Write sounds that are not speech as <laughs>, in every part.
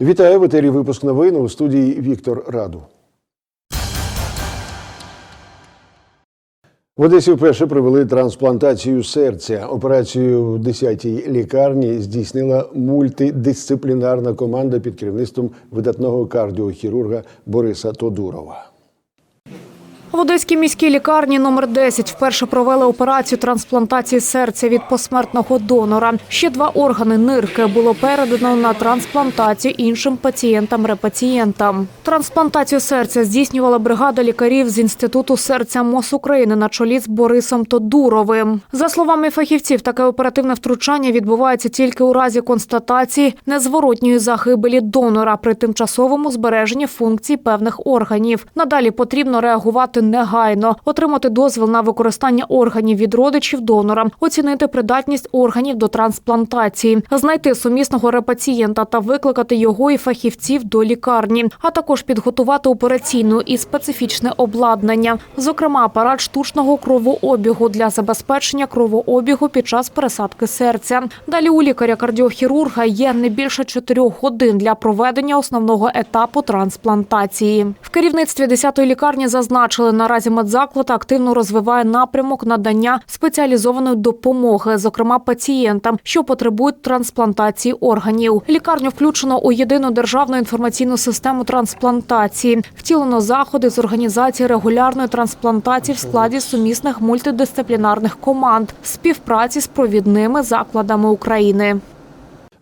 Вітаю в етері випуск новин у студії Віктор Раду. В Одесі вперше провели трансплантацію серця. Операцію в 10-й лікарні здійснила мультидисциплінарна команда під керівництвом видатного кардіохірурга Бориса Тодурова. В Одеській міській лікарні номер 10 вперше провели операцію трансплантації серця від посмертного донора. Ще два органи нирки було передано на трансплантацію іншим пацієнтам-репацієнтам. Трансплантацію серця здійснювала бригада лікарів з інституту серця МОЗ України на чолі з Борисом Тодуровим. За словами фахівців, таке оперативне втручання відбувається тільки у разі констатації незворотньої загибелі донора при тимчасовому збереженні функцій певних органів. Надалі потрібно реагувати негайно, отримати дозвіл на використання органів від родичів донора, оцінити придатність органів до трансплантації, знайти сумісного репацієнта та викликати його і фахівців до лікарні, а також підготувати операційну і специфічне обладнання, зокрема апарат штучного кровообігу для забезпечення кровообігу під час пересадки серця. Далі у лікаря-кардіохірурга є не більше чотирьох годин для проведення основного етапу трансплантації. В керівництві 10-ї лікарні зазначили, наразі медзаклад активно розвиває напрямок надання спеціалізованої допомоги, зокрема пацієнтам, що потребують трансплантації органів. Лікарню включено у єдину державну інформаційну систему трансплантації. Втілено заходи з організації регулярної трансплантації в складі сумісних мультидисциплінарних команд співпраці з провідними закладами України.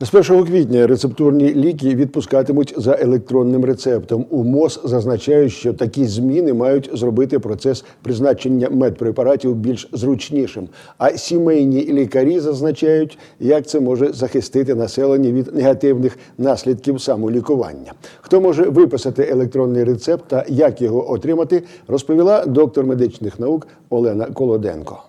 З 1 квітня рецептурні ліки відпускатимуть за електронним рецептом. У МОЗ зазначають, що такі зміни мають зробити процес призначення медпрепаратів більш зручнішим. А сімейні лікарі зазначають, як це може захистити населення від негативних наслідків самолікування. Хто може виписати електронний рецепт та як його отримати, розповіла доктор медичних наук Олена Колоденко.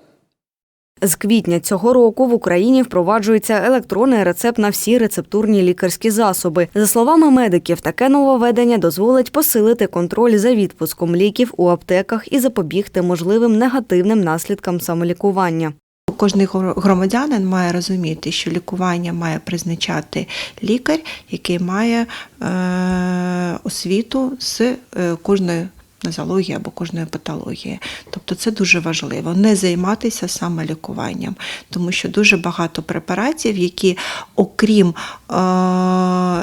З квітня цього року в Україні впроваджується електронний рецепт на всі рецептурні лікарські засоби. За словами медиків, таке нововведення дозволить посилити контроль за відпуском ліків у аптеках і запобігти можливим негативним наслідкам самолікування. Кожний громадянин має розуміти, що лікування має призначати лікар, який має е, освіту з е, кожної нозології або кожної патології. Тобто це дуже важливо не займатися саме лікуванням, тому що дуже багато препаратів, які, окрім е,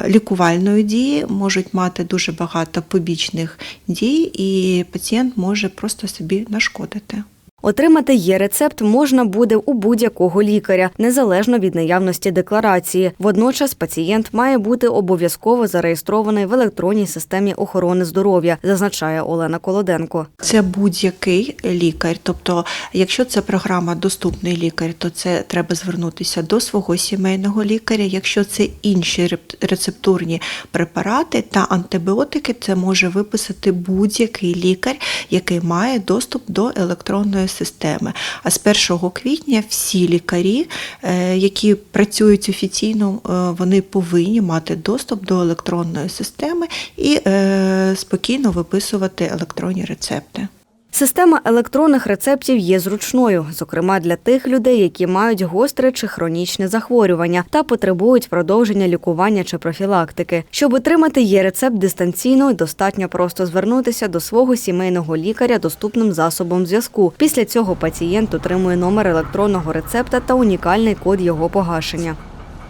лікувальної дії, можуть мати дуже багато побічних дій, і пацієнт може просто собі нашкодити. Отримати є рецепт можна буде у будь-якого лікаря, незалежно від наявності декларації. Водночас пацієнт має бути обов'язково зареєстрований в електронній системі охорони здоров'я, зазначає Олена Колоденко. Це будь-який лікар. Тобто, якщо це програма Доступний лікар, то це треба звернутися до свого сімейного лікаря. Якщо це інші рецептурні препарати та антибіотики, це може виписати будь-який лікар, який має доступ до електронної системи. А з 1 квітня всі лікарі, е, які працюють офіційно, е, вони повинні мати доступ до електронної системи і е, спокійно виписувати електронні рецепти. Система електронних рецептів є зручною, зокрема для тих людей, які мають гостре чи хронічне захворювання та потребують продовження лікування чи профілактики. Щоб отримати є рецепт дистанційно, достатньо просто звернутися до свого сімейного лікаря доступним засобом зв'язку. Після цього пацієнт отримує номер електронного рецепта та унікальний код його погашення.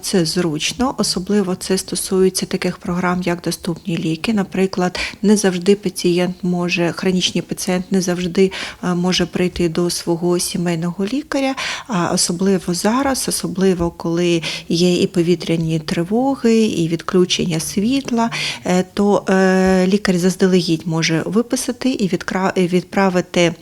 Це зручно, особливо це стосується таких програм, як доступні ліки. Наприклад, не завжди пацієнт може, хронічний пацієнт не завжди е, може прийти до свого сімейного лікаря, а особливо зараз, особливо коли є і повітряні тривоги, і відключення світла, е, то е, лікар заздалегідь може виписати і відправити.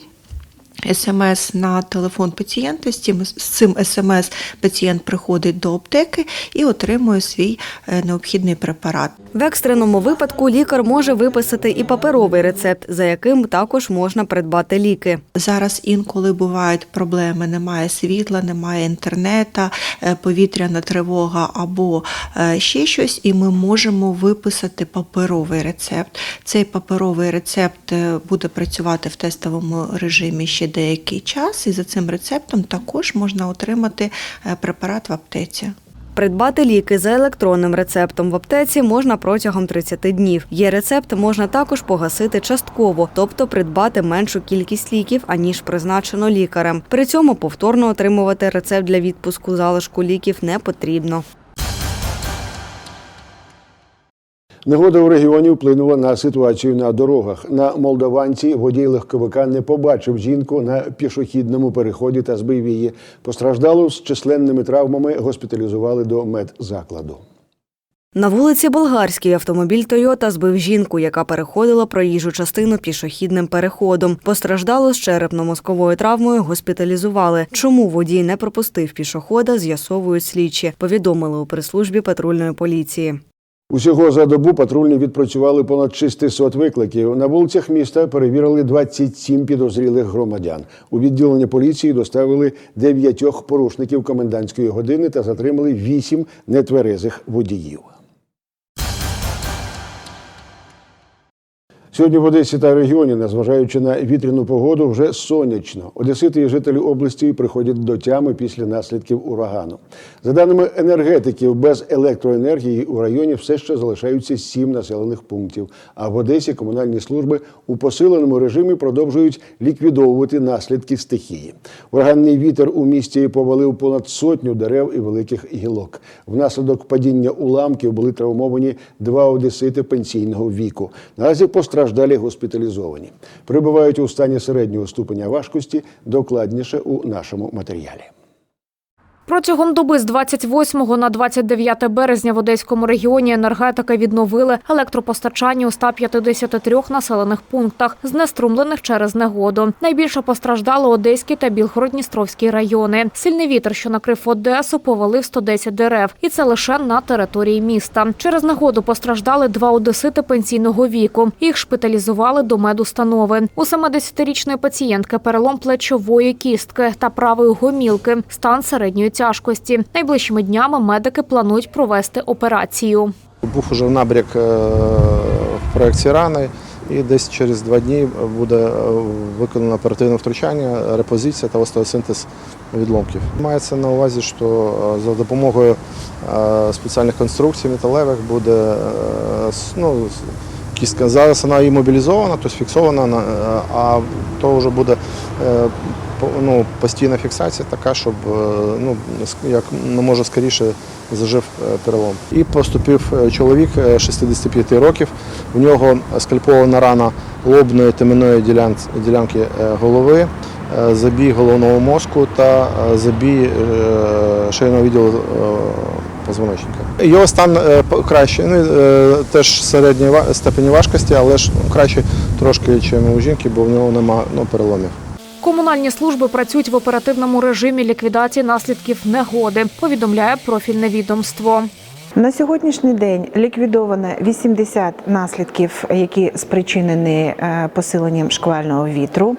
СМС на телефон пацієнта. З цим, з цим СМС пацієнт приходить до аптеки і отримує свій е, необхідний препарат. В екстреному випадку лікар може виписати і паперовий рецепт, за яким також можна придбати ліки. Зараз інколи бувають проблеми: немає світла, немає інтернету, е, повітряна тривога або е, ще щось, і ми можемо виписати паперовий рецепт. Цей паперовий рецепт буде працювати в тестовому режимі ще деякий час, і за цим рецептом також можна отримати е, препарат в аптеці. Придбати ліки за електронним рецептом в аптеці можна протягом 30 днів. Є рецепт можна також погасити частково, тобто придбати меншу кількість ліків, аніж призначено лікарем. При цьому повторно отримувати рецепт для відпуску залишку ліків не потрібно. Негода у регіоні вплинула на ситуацію на дорогах. На Молдаванці водій легковика не побачив жінку на пішохідному переході та збив її. Постраждалу з численними травмами госпіталізували до медзакладу. На вулиці Болгарській автомобіль Тойота збив жінку, яка переходила проїжджу частину пішохідним переходом. Постраждало з черепно-мозковою травмою. Госпіталізували. Чому водій не пропустив пішохода, з'ясовують слідчі. Повідомили у прес-службі патрульної поліції. Усього за добу патрульні відпрацювали понад 600 викликів. На вулицях міста перевірили 27 підозрілих громадян. У відділення поліції доставили дев'ятьох порушників комендантської години та затримали вісім нетверезих водіїв. Сьогодні в Одесі та регіоні, незважаючи на вітряну погоду, вже сонячно. Одесити і жителі області приходять до тями після наслідків урагану. За даними енергетиків, без електроенергії у районі все ще залишаються сім населених пунктів. А в Одесі комунальні служби у посиленому режимі продовжують ліквідовувати наслідки стихії. Ураганний вітер у місті повалив понад сотню дерев і великих гілок. Внаслідок падіння уламків були травмовані два одесити пенсійного віку. Наразі постраждалі госпіталізовані. Прибувають у стані середнього ступеня важкості. Докладніше у нашому матеріалі. Протягом доби з 28 на 29 березня в Одеському регіоні енергетики відновили електропостачання у 153 населених пунктах, знеструмлених через негоду. Найбільше постраждали Одеський та Білгород-Дністровський райони. Сильний вітер, що накрив Одесу, повалив 110 дерев, і це лише на території міста. Через негоду постраждали два одесити пенсійного віку. Їх шпиталізували до медустанови. У 70-річної пацієнтки перелом плечової кістки та правої гомілки, стан середньої тяжкості. Найближчими днями медики планують провести операцію. Був уже набряк е, в проекції рани, і десь через два дні буде е, виконано оперативне втручання, репозиція та остеосинтез відломків. Мається на увазі, що е, за допомогою спеціальних конструкцій металевих буде ну, кістка. Зараз вона імобілізована, тобто фіксована, на- а то вже буде ну, постійна фіксація така, щоб е, ну, як ну, може скоріше зажив е, перелом. І поступив е, чоловік е, 65 років. В нього скальпована рана лобної теменної ділянки, голови, забій головного мозку та забій шийного відділу позвоночника. Його стан е, кращий, ну, теж середньої степені важкості, але ж краще трошки, ніж у жінки, бо в нього немає ну, переломів. Комунальні служби працюють в оперативному режимі ліквідації наслідків негоди. Повідомляє профільне відомство. На сьогоднішній день ліквідовано 80 наслідків, які спричинені е, посиленням шквального вітру.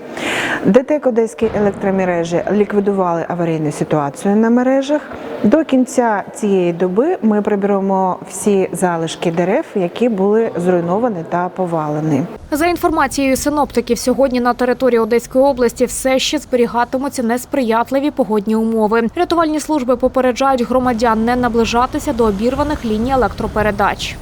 ДТЕК Одеські електромережі ліквідували аварійну ситуацію на мережах. До кінця цієї доби ми приберемо всі залишки дерев, які були зруйновані та повалені. За інформацією синоптиків, сьогодні на території Одеської області все ще зберігатимуться несприятливі погодні умови. Рятувальні служби попереджають громадян не наближатися до обірваних ліній електропередач.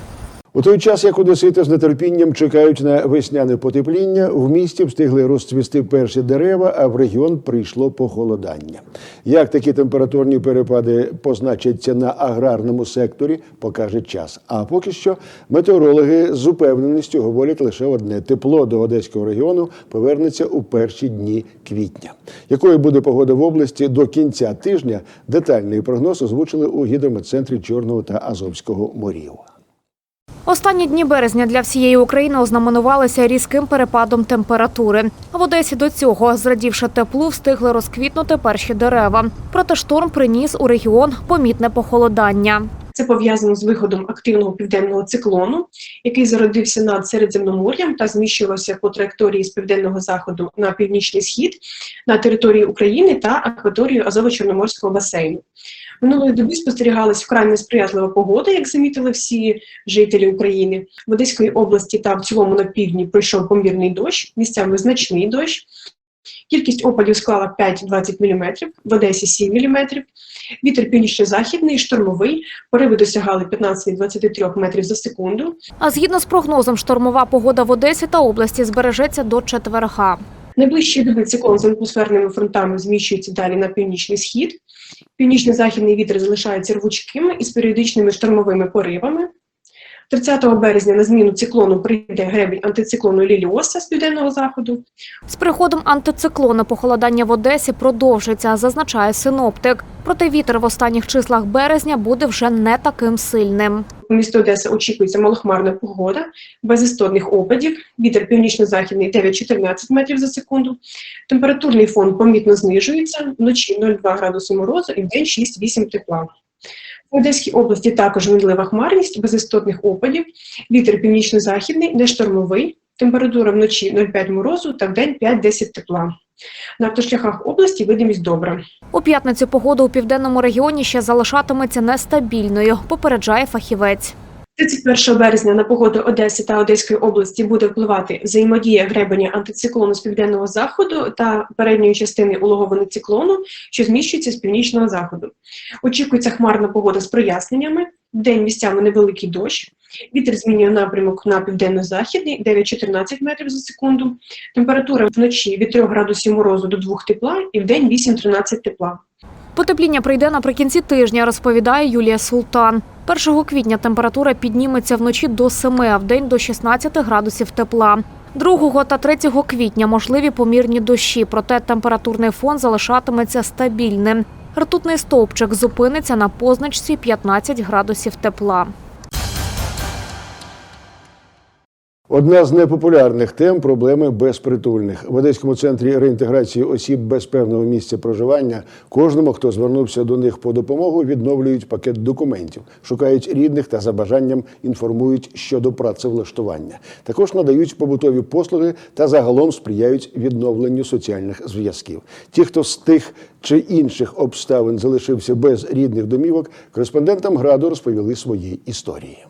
У той час, як одесити з нетерпінням чекають на весняне потепління, в місті встигли розцвісти перші дерева, а в регіон прийшло похолодання. Як такі температурні перепади позначаться на аграрному секторі, покаже час. А поки що метеорологи з упевненістю говорять лише одне: тепло до одеського регіону повернеться у перші дні квітня. Якою буде погода в області до кінця тижня? Детальний прогноз озвучили у гідрометцентрі Чорного та Азовського морів. Останні дні березня для всієї України ознаменувалися різким перепадом температури. В Одесі до цього, зрадівши теплу, встигли розквітнути перші дерева. Проте шторм приніс у регіон помітне похолодання. Це пов'язано з виходом активного південного циклону, який зародився над Середземномор'ям та зміщувався по траєкторії з південного заходу на північний схід на території України та акваторію Азово-Чорноморського басейну. Минулої доби спостерігалась вкрай несприятлива погода, як замітили всі жителі України. В Одеської області та в цілому на півдні пройшов помірний дощ, місцями значний дощ. Кількість опадів склала 5-20 мм, в Одесі 7 мм. Вітер північно-західний, штормовий, пориви досягали 15-23 метрів за секунду. А згідно з прогнозом, штормова погода в Одесі та області збережеться до четверга. Найближчі доби циклон з атмосферними фронтами зміщується далі на північний схід. Північно-західний вітер залишається рвучким із періодичними штормовими поривами. 30 березня на зміну циклону прийде гребінь антициклону Ліліоса з південного заходу. З приходом антициклону похолодання в Одесі продовжиться, зазначає синоптик. Проте вітер в останніх числах березня буде вже не таким сильним. У місті Одеса очікується малохмарна погода, без істотних опадів, вітер північно-західний 9-14 метрів за секунду. Температурний фон помітно знижується, вночі 0,2 градуси морозу і вдень 6-8 тепла. В Одеській області також мінлива хмарність, без істотних опадів, вітер північно-західний, не штормовий, температура вночі 0,5 морозу та вдень 5-10 тепла. На автошляхах області видимість добра. У п'ятницю погода у південному регіоні ще залишатиметься нестабільною, попереджає фахівець. 31 березня на погоду Одеси та Одеської області буде впливати взаємодія гребеня антициклону з південного заходу та передньої частини улоговини циклону, що зміщується з північного заходу. Очікується хмарна погода з проясненнями, день місцями невеликий дощ. Вітер змінює напрямок на південно-західний 9-14 метрів за секунду. Температура вночі від 3 градусів морозу до 2 тепла і вдень 8-13 тепла. Потепління прийде наприкінці тижня, розповідає Юлія Султан. 1 квітня температура підніметься вночі до 7, а в день до 16 градусів тепла. 2 та 3 квітня можливі помірні дощі, проте температурний фон залишатиметься стабільним. Ртутний стовпчик зупиниться на позначці 15 градусів тепла. Одна з непопулярних тем проблеми безпритульних в Одеському центрі реінтеграції осіб без певного місця проживання. Кожному, хто звернувся до них по допомогу, відновлюють пакет документів, шукають рідних та за бажанням інформують щодо працевлаштування. Також надають побутові послуги та загалом сприяють відновленню соціальних зв'язків. Ті, хто з тих чи інших обставин залишився без рідних домівок, кореспондентам граду розповіли свої історії.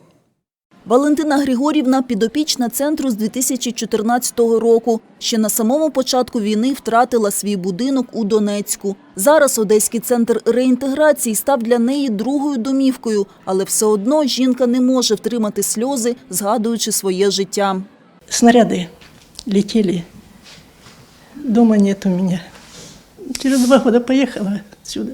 Валентина Григорівна підопічна центру з 2014 року. Ще на самому початку війни втратила свій будинок у Донецьку. Зараз Одеський центр реінтеграції став для неї другою домівкою, але все одно жінка не може втримати сльози, згадуючи своє життя. снаряды летели. Дома нет у меня. Через два года поехала отсюда.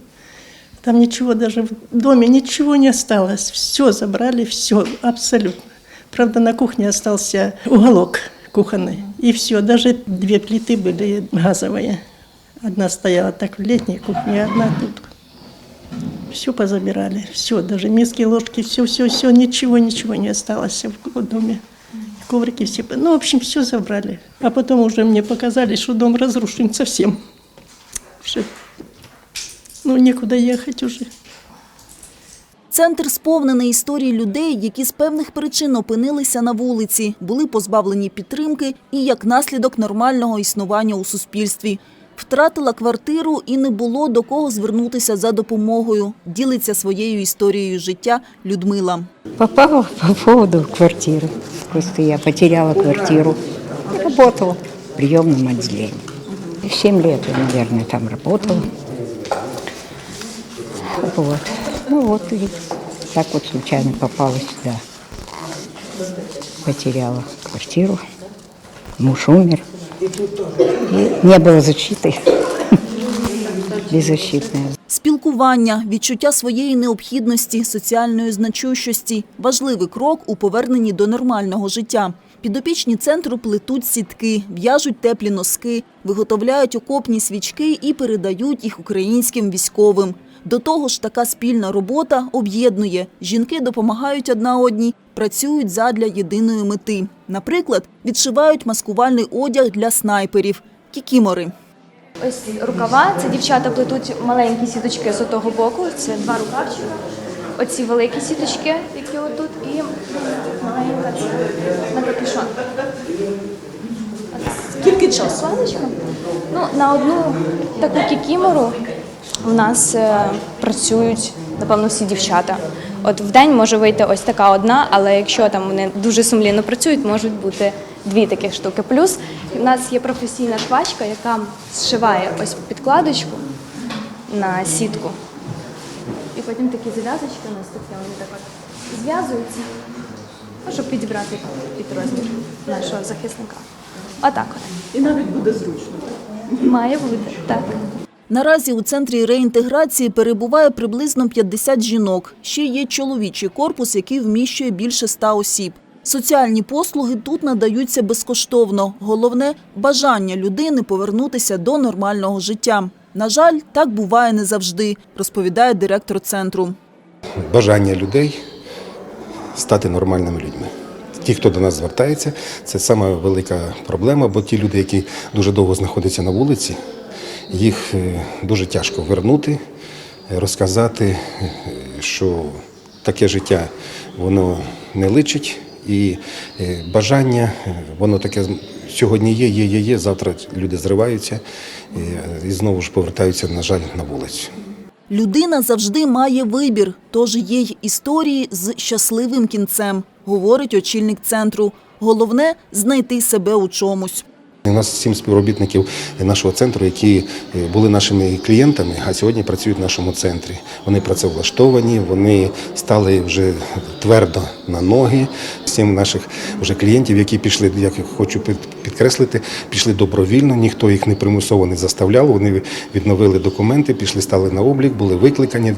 Там ничего даже в доме, ничего не осталось. Все забрали, все, абсолютно. Правда, на кухне остался уголок кухонный. И все, даже две плиты были газовые. Одна стояла так в летней кухне, одна тут. Все позабирали, все, даже миски, ложки, все, все, все, ничего, ничего не осталось в доме. Коврики все, ну, в общем, все забрали. А потом уже мне показали, что дом разрушен совсем. Ну, некуда ехать уже. Центр сповнений історій людей, які з певних причин опинилися на вулиці, були позбавлені підтримки і як наслідок нормального існування у суспільстві. Втратила квартиру і не було до кого звернутися за допомогою. Ділиться своєю історією життя Людмила. Попала по поводу квартиры. Просто я потеряла квартиру. Работала в приемном отделении. Семь лет я, наверное, там работала. Вот. Ну вот и так вот случайно попала сюда. Потеряла квартиру. Муж умер. И не было защиты. <laughs> Беззащитная. Спілкування, відчуття своєї необхідності, соціальної значущості – важливий крок у поверненні до нормального життя. Підопічні центру плетуть сітки, в'яжуть теплі носки, виготовляють окопні свічки і передають їх українським військовим. До того ж, така спільна робота об'єднує. Жінки допомагають одна одній, працюють задля єдиної мети. Наприклад, відшивають маскувальний одяг для снайперів – кікімори. Ось рукава, це дівчата плетуть маленькі сіточки з того боку, це два рукавчика. Оці великі сіточки, які отут, і маленька це на капюшон. Скільки часу? Ну, на одну таку кікімору у нас е, працюють, напевно, всі дівчата. От в день може вийти ось така одна, але якщо там вони дуже сумлінно працюють, можуть бути дві таких штуки. Плюс у нас є професійна швачка, яка зшиває ось підкладочку на сітку. І потім такі зав'язочки у нас тут вони так от зв'язуються, ну, щоб підібрати під розмір нашого захисника. Отак от. І навіть буде зручно. Має бути, так. Наразі у центрі реінтеграції перебуває приблизно 50 жінок. Ще є чоловічий корпус, який вміщує більше 100 осіб. Соціальні послуги тут надаються безкоштовно. Головне бажання людини повернутися до нормального життя. На жаль, так буває не завжди, розповідає директор центру. бажання людей стати нормальними людьми. Ті, хто до нас звертається, це саме велика проблема, бо ті люди, які дуже довго знаходяться на вулиці, їх е, дуже тяжко вернути, е, розказати, е, що таке життя воно не личить, і бажання, воно таке сьогодні є, є, є, є. Завтра люди зриваються і знову ж повертаються, на жаль, на вулицю. Людина завжди має вибір, тож є й історії з щасливим кінцем, говорить очільник центру. Головне знайти себе у чомусь. У нас сім співробітників нашого центру, які е, були нашими клієнтами, а сьогодні працюють в нашому центрі. Вони працевлаштовані, вони стали вже твердо на ноги. Сім наших вже клієнтів, які пішли, як я хочу під- підкреслити, пішли добровільно, ніхто їх не примусово не заставляв. Вони відновили документи, пішли, стали на облік, були викликані.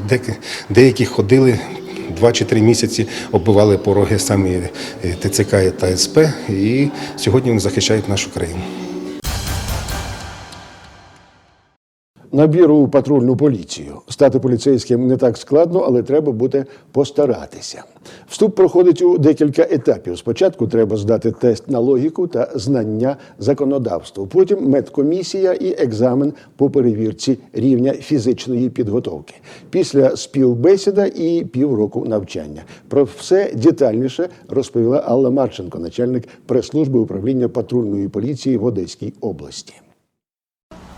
Деякі ходили. Два чи три місяці оббивали пороги самі е, ТЦК та СП, і сьогодні вони захищають нашу країну. Набір у патрульну поліцію. Стати поліцейським не так складно, але треба буде постаратися. Вступ проходить у декілька етапів. Спочатку треба здати тест на логіку та знання законодавства. Потім медкомісія і екзамен по перевірці рівня фізичної підготовки. Після співбесіда і півроку навчання. Про все детальніше розповіла Алла Марченко, начальник прес-служби управління патрульної поліції в Одеській області.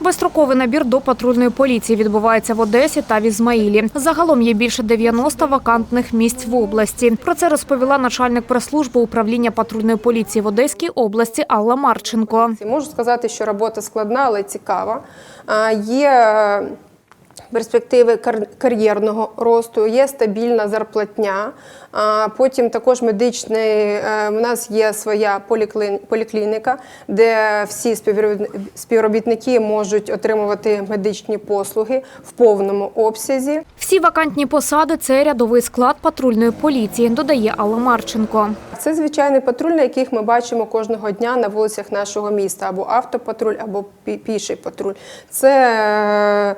Безстроковий набір до патрульної поліції відбувається в Одесі та в Ізмаїлі. Загалом є більше 90 вакантних місць в області. Про це розповіла начальник прес-служби управління патрульної поліції в Одеській області Алла Марченко. Можу сказати, що робота складна, але цікава. Є перспективи кар- кар'єрного росту, є стабільна зарплатня. А Потім також медичний, е, у нас є своя поліклін- поліклініка, де всі співробітни- співробітники можуть отримувати медичні послуги в повному обсязі. Всі вакантні посади це рядовий склад патрульної поліції, додає Алла Марченко. Це звичайний патруль, на яких ми бачимо кожного дня на вулицях нашого міста, або автопатруль, або піший патруль. Це е,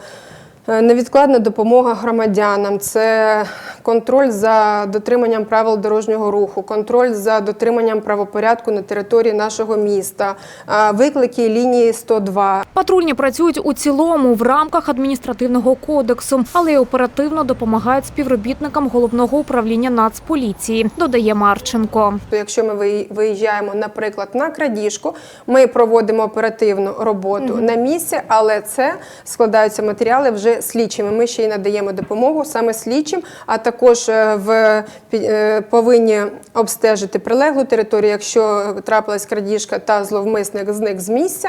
невідкладна допомога громадянам, це контроль за дотриманням правил дорожнього руху, контроль за дотриманням правопорядку на території нашого міста, е, виклики лінії 102. Патрульні працюють у цілому в рамках адміністративного кодексу, але й оперативно допомагають співробітникам головного управління Нацполіції, додає Марченко. Якщо ми виї- виїжджаємо, наприклад, на крадіжку, ми проводимо оперативну роботу на місці, але це складаються матеріали вже слідчими. Ми ще й надаємо допомогу саме слідчим, а також е, в е, повинні обстежити прилеглу територію. Якщо трапилась крадіжка та зловмисник зник з місця,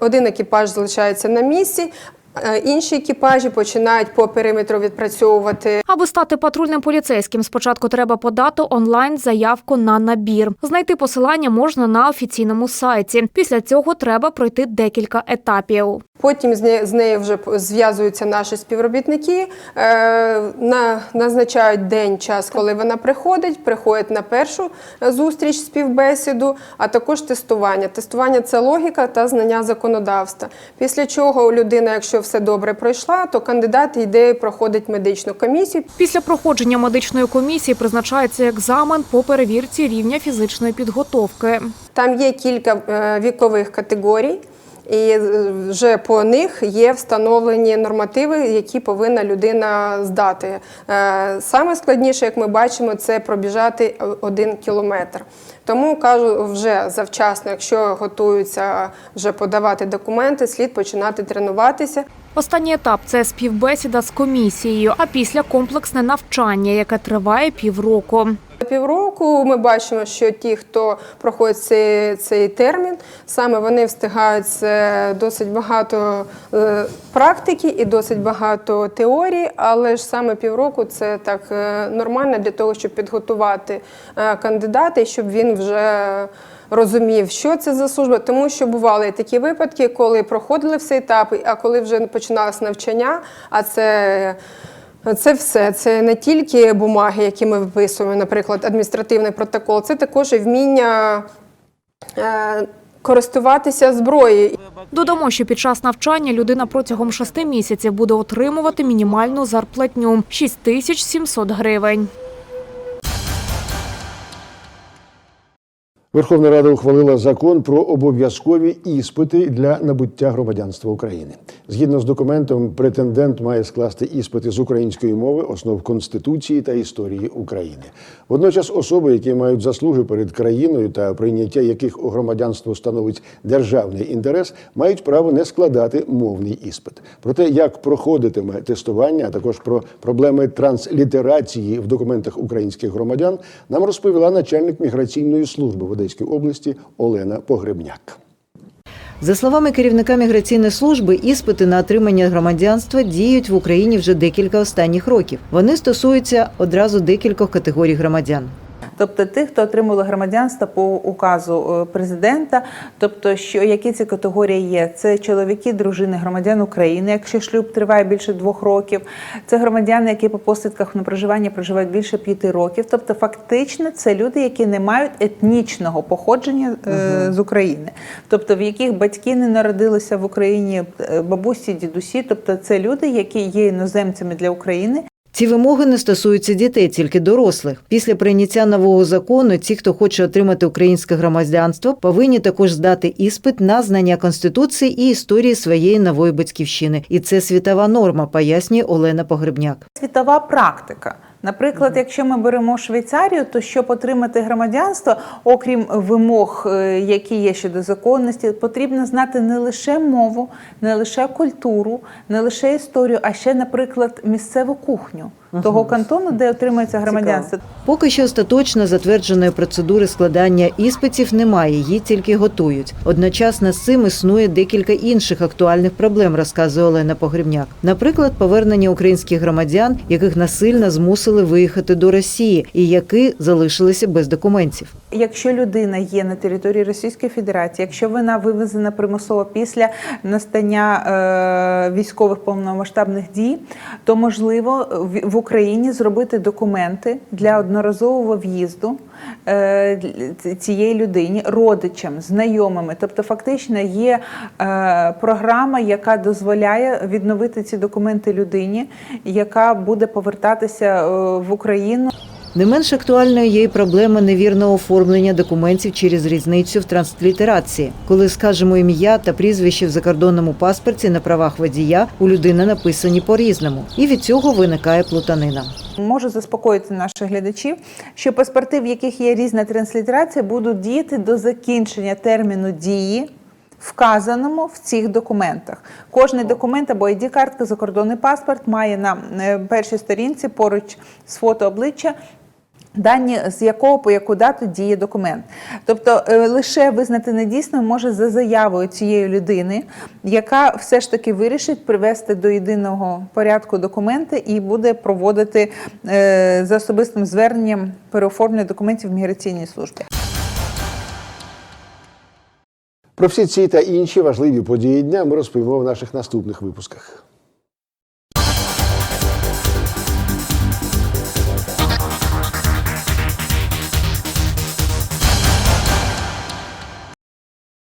один екіпаж залишається на місці. Е, Інші екіпажі починають по периметру відпрацьовувати Аби стати патрульним поліцейським, спочатку треба подати онлайн заявку на набір. Знайти посилання можна на офіційному сайті. Після цього треба пройти декілька етапів. Потім з нею, з нею вже зв'язуються наші співробітники, е, на, назначають день, час, коли вона приходить, приходять на першу е, зустріч, співбесіду, а також тестування. Тестування це логіка та знання законодавства. Після чого людина, якщо все добре пройшла, то кандидат йде і проходить медичну комісію. Після проходження медичної комісії призначається екзамен по перевірці рівня фізичної підготовки. Там є кілька е, вікових категорій. І е, вже по них є встановлені нормативи, які повинна людина здати. Е, Саме складніше, як ми бачимо, це пробіжати один кілометр. Тому кажу, вже завчасно, якщо готуються вже подавати документи, слід починати тренуватися. Останній етап це співбесіда з комісією, а після комплексне навчання, яке триває півроку. Півроку ми бачимо, що ті, хто проходить цей, цей термін, саме вони встигають досить багато е, практики і досить багато теорії, але ж саме півроку це так е, нормально для того, щоб підготувати е, кандидата і щоб він вже розумів, що це за служба, тому що бували такі випадки, коли проходили всі етапи, а коли вже починалось навчання, а це. Це все. Це не тільки бумаги, які ми виписуємо, наприклад, адміністративний протокол, це також і вміння е, користуватися зброєю. Додамо, що під час навчання людина протягом шести місяців буде отримувати мінімальну зарплатню – 6700 гривень. Верховна Рада ухвалила закон про обов'язкові іспити для набуття громадянства України. Згідно з документом, претендент має скласти іспити з української мови, основ конституції та історії України. Водночас особи, які мають заслуги перед країною та прийняття яких у громадянство становить державний інтерес, мають право не складати мовний іспит. Про те, як проходитиме тестування, а також про проблеми транслітерації в документах українських громадян, нам розповіла начальник міграційної служби в Одеській області Олена Погребняк. За словами керівника міграційної служби, іспити на отримання громадянства діють в Україні вже декілька останніх років. Вони стосуються одразу декількох категорій громадян. Тобто тих, хто отримали громадянство по указу е, президента, тобто що які ці категорії є? Це чоловіки, дружини, громадян України, якщо шлюб триває більше двох років, це громадяни, які по посвідках на проживання проживають більше п'яти років. Тобто, фактично, це люди, які не мають етнічного походження е, з України, тобто в яких батьки не народилися в Україні, е, бабусі, дідусі, тобто це люди, які є іноземцями для України. Ці вимоги не стосуються дітей, тільки дорослих. Після прийняття нового закону, ті, хто хоче отримати українське громадянство, повинні також здати іспит на знання конституції і історії своєї нової батьківщини. І це світова норма, пояснює Олена Погребняк. світова практика. Наприклад, якщо ми беремо Швейцарію, то щоб отримати громадянство, окрім вимог, е, які є щодо законності, потрібно знати не лише мову, не лише культуру, не лише історію, а ще, наприклад, місцеву кухню того кантону, де отримується громадянство. Поки що остаточно затвердженої процедури складання іспитів немає, її тільки готують. Одночасно з цим існує декілька інших актуальних проблем, розказує Олена Погребняк. Наприклад, повернення українських громадян, яких насильно змусили виїхати до Росії і які залишилися без документів. Якщо людина є на території Російської Федерації, якщо вона вивезена примусово після настання е, військових повномасштабних дій, то можливо в, в Україні зробити документи для одноразового в'їзду е, цієї людині, родичам, знайомими. Тобто, фактично є е, програма, яка дозволяє відновити ці документи людині, яка буде повертатися е, в Україну. Не менш актуальною є й проблема невірного оформлення документів через різницю в транслітерації. Коли скажемо ім'я та прізвище в закордонному паспорті на правах водія, у людини написані по-різному, і від цього виникає плутанина. Можу заспокоїти наших глядачів, що паспорти, в яких є різна транслітерація, будуть діяти до закінчення терміну дії. Вказаному в цих документах. Кожний документ або id картка закордонний паспорт має на е, першій сторінці поруч з фото обличчя дані з якого по яку дату діє документ. Тобто е, лише визнати недійсним може за заявою цієї людини, яка все ж таки вирішить привести до єдиного порядку документи і буде проводити е, за особистим зверненням переоформлення документів в міграційній службі. Про всі ці та інші важливі події дня ми розповімо в наших наступних випусках.